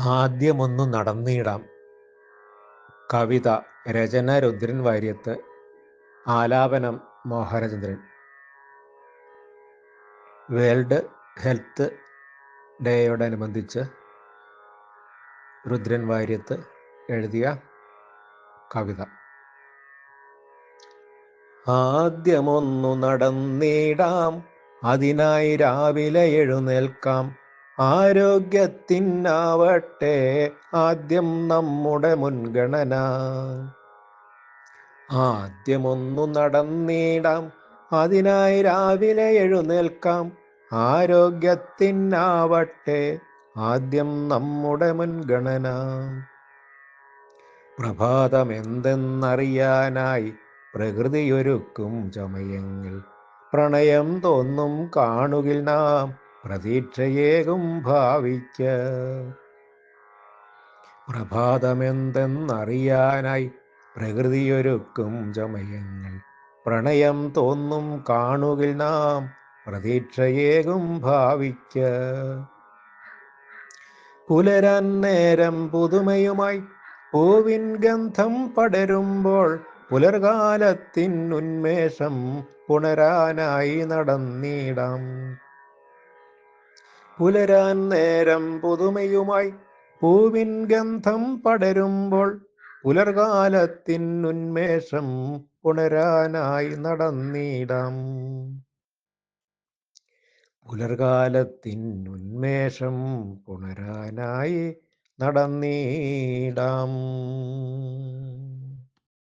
ആദ്യമൊന്നു നടന്നിടാം. കവിത രചന രുദ്രൻ വാര്യത്ത് ആലാപനം Mohanachandran. World health ഡേയോടനുബന്ധിച്ച് രുദ്രൻ വാര്യത്ത് എഴുതിയ കവിത. ആദ്യമൊന്നു നടന്നിടാം. അതിനായി രാവിലെ എഴുന്നേൽക്കാം. ആരോഗ്യത്തിനാവട്ടെ ആദ്യം നമ്മുടെ മുൻഗണന. ആദ്യമൊന്നു നടന്നിടാം. അതിനായി രാവിലെ എഴുന്നേൽക്കാം. ആരോഗ്യത്തിനാവട്ടെ ആദ്യം നമ്മുടെ മുൻഗണന. പ്രഭാതം എന്തെന്നറിയാനായി പ്രകൃതിയൊരുക്കും ചമയങ്ങൾ പ്രണയം തോന്നും കാണുകിൽ നാം. പ്രതീക്ഷയേകും ഭാവിക്ക. പ്രഭാതമെന്തെന്നറിയാനായി പ്രകൃതിയൊരുക്കും ചമയങ്ങൾ. പ്രണയം തോന്നും കാണുകിൽ നാം പ്രതീക്ഷയേകും ഭാവിക്ക. പുലരാൻ നേരം പുതുമയുമായി പൂവിൻ ഗന്ധം പടരുമ്പോൾ പുലർകാലത്തിൻ ഉന്മേഷം പുണരാനായി നടന്നിടാം. പുലരാൻ നേരം പുതുമയുമായി പൂവിൻ ഗന്ധം പടരുമ്പോൾ പുലർകാലത്തിൻ ഉന്മേഷം ഉണരാനായി നടന്നിടാം. പുലർകാലത്തിൻ ഉന്മേഷം പുണരാനായി നടന്നിടാം.